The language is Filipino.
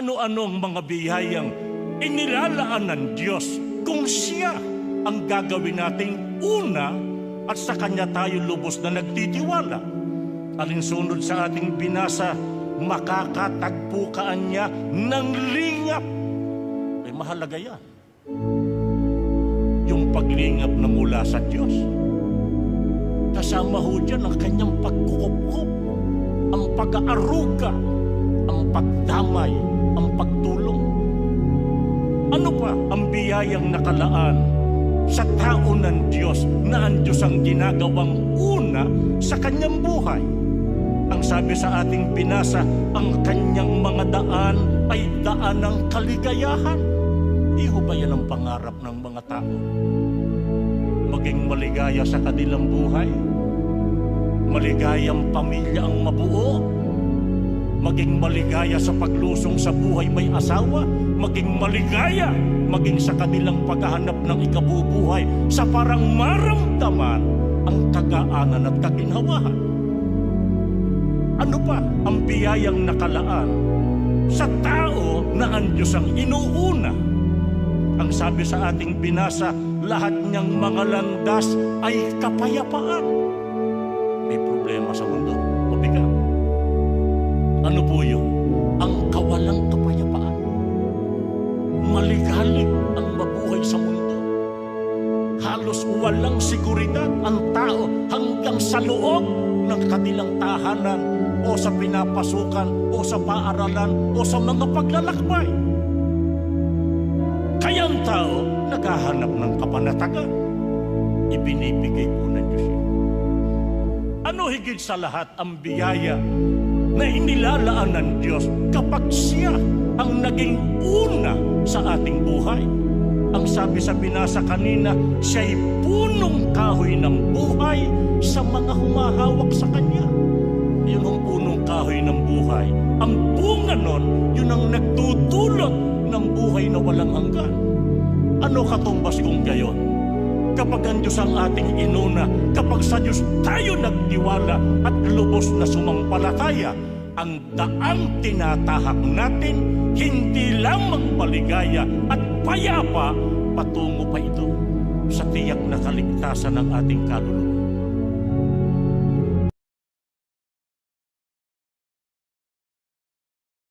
ano-ano ang mga biyayang inilalaan ng Diyos kung siya ang gagawin nating una at sa Kanya tayo lubos na nagtitiwala. Alinsunod sa ating binasa, makakatagpo ka niya ng lingap. Ay mahalaga yan. Yung paglingap na mula sa Diyos. Kasama ho dyan ang kanyang pagkukup ang pag-aaruga, ang pagdamay, ang pagtulong. Ano pa ang biyayang nakalaan sa tao ng Diyos na ang Diyos ang ginagawang una sa kanyang buhay? Ang sabi sa ating binasa, ang kanyang mga daan ay daan ng kaligayahan. Iho ba yan ang pangarap ng mga tao? Maging maligaya sa kanilang buhay? Maligayang pamilya ang mabuo? Maging maligaya sa paglusong sa buhay may asawa? Maging maligaya? Maging sa kanilang paghahanap ng ikabubuhay sa parang maramdaman ang kagaanan at kaginhawahan? Ano pa ang biyayang nakalaan sa tao na ang Diyos ang inuuna? Ang sabi sa ating binasa, lahat niyang mga landas ay kapayapaan. May problema sa mundo. Mabigat. Ano po yun? Ang kawalang kapayapaan. Maligalig ang mabuhay sa mundo. Halos walang seguridad ang tao hanggang sa loob ng kanilang tahanan o sa pinapasukan o sa paaralan o sa mga paglalakbay. Kaya ang tao naghahanap ng kapanatagan. Ibinibigay po ng Diyos. Ano higit sa lahat ang biyaya na inilalaan ng Diyos kapag siya ang naging una sa ating buhay? Ang sabi sa binasa kanina, siya'y punong kahoy ng buhay sa mga humahawak sa Kanya. Yun ang punong kahoy ng buhay. Ang bunga nun, yun ang nagtutulot ng buhay na walang hanggan. Ano katumbas kung gayon? Kapag ang Diyos ang ating inuna, kapag sa Diyos tayo nagtiwala at lubos na sumampalataya, ang daang tinatahak natin, hindi lamang maligaya at payapa, patungo pa ito sa tiyak na kaligtasan ng ating kaluluwa.